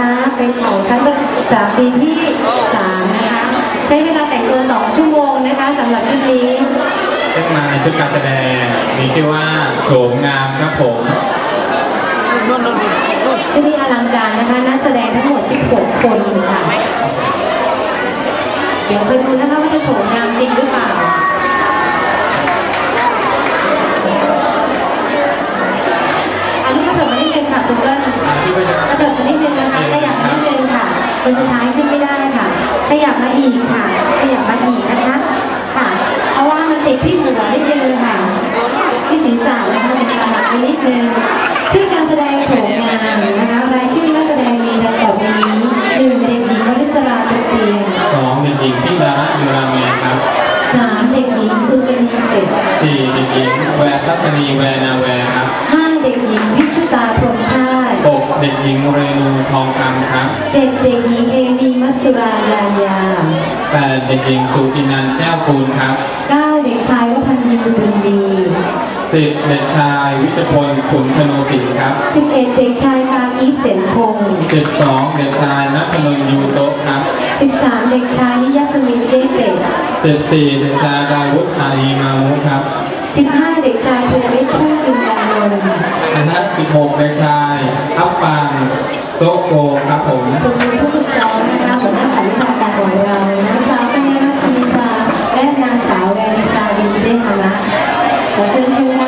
นะคะ เป็นของชั้นประถมปีที่สามนะคะใช้เวลาแต่งตัว2ชั่วโมงนะคะสำหรับชุดนี้ซึ่งมาในชุดการแสดงมีชื่อว่าโฉมงามครับผมที่นี่อลังการนะคะนักแสดงทั้งหมด 16 คนค่ะ เดี๋ยวไปดูนะคะ ค่ะคนสุดท้ายขึ้นไม่ได้ค่ะขยับมาอีกค่ะขยับมาอีกนะคะค่ะ เพราะว่ามันติดที่หัวนิดนึงค่ะ ที่ศีรษะนะคะศีรษะหักไปนิดนึงชื่อการแสดงโฉมงามนะคะรายชื่อนักแสดงมีดังต่อไปนี้หนึ่งเด็กหญิงวริศราตะเตียนสองเด็กหญิงพิลาระยูราเมียครับสามเด็กหญิงอุศนีเป็ดสี่เด็กหญิงแวร์ทัศนีแวร์นาแวร์ครับห้าเด็กหญิงวิชุตาพรหมชาติหกเด็กหญิงเรนูทองคำครับ เจ็ดเด็กหญิงเอมีมัสสุรายายาแปดเด็กหญิงสุจินันท์แก้วคูณครับเก้าเด็กชายวัฒนีบุญดีสิบเด็กชายวิจพลขุนธโนศิลป์ครับสิบเอ็ดเด็กชายคาอีเสนพงศ์สิบสองเด็กชายนัทนนท์ยูโซะครับสิบสามเด็กชายนิยสมินเจเป็ดสิบสี่เด็กชายดาวุฒิอายีมามุครับ สิบห้าเด็กชายภูริทูตอินดานนท์คณะสิบหกเด็กชายอัปปังโซโกครับผมคุณครูผู้ฝึกสอนนะคะหัวหน้าฝ่ายวิชาการของเรานางสาวกัญญารัตน์ชีชาและนางสาวแวนิสาวินเจฮาระขอเชิญชมการ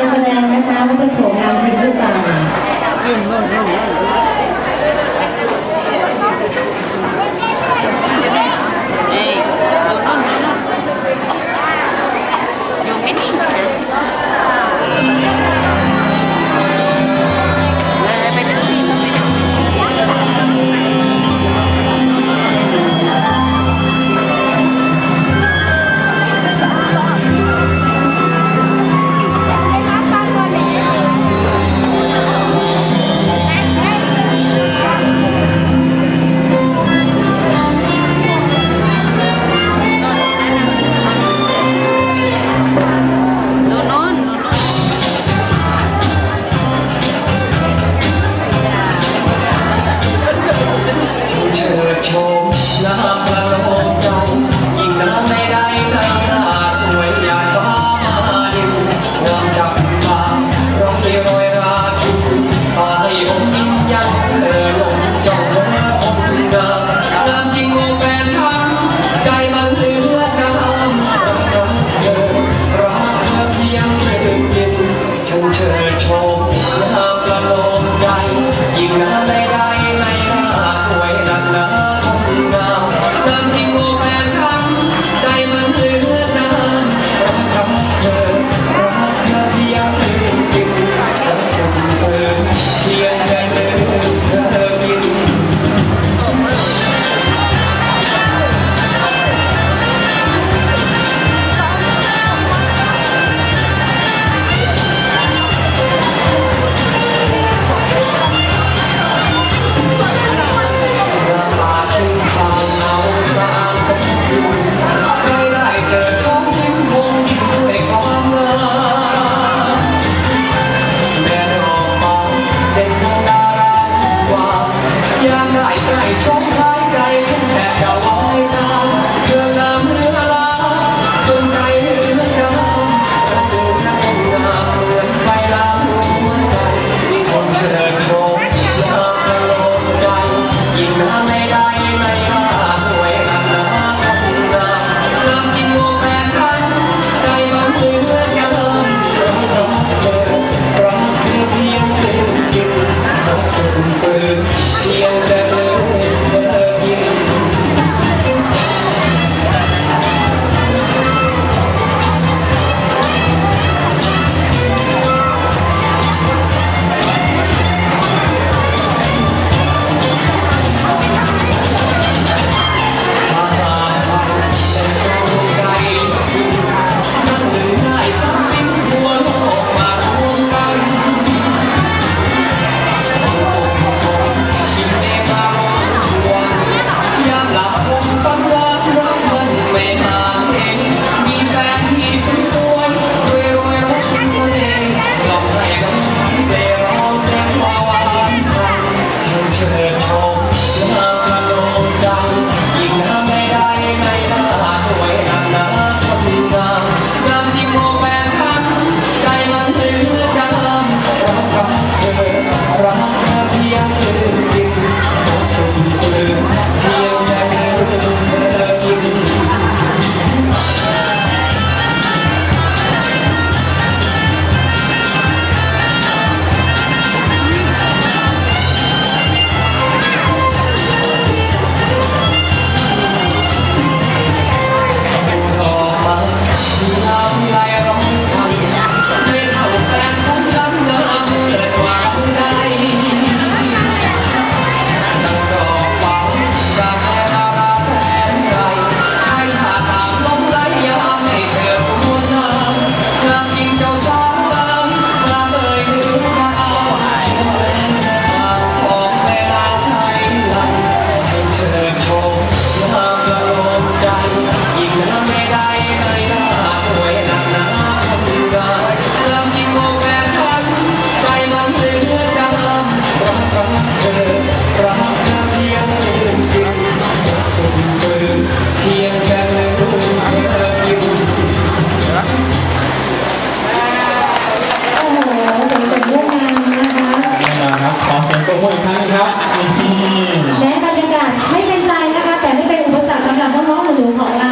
no,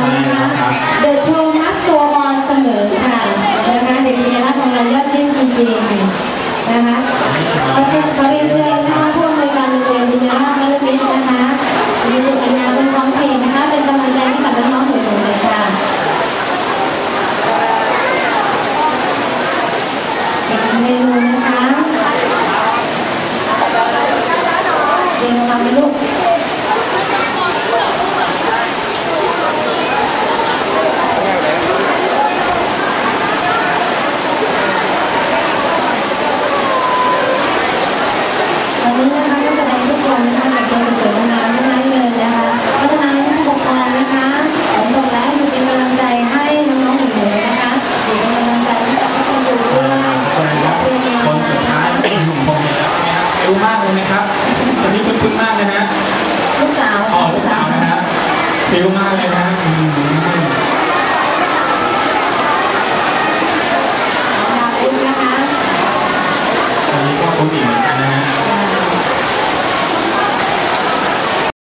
filme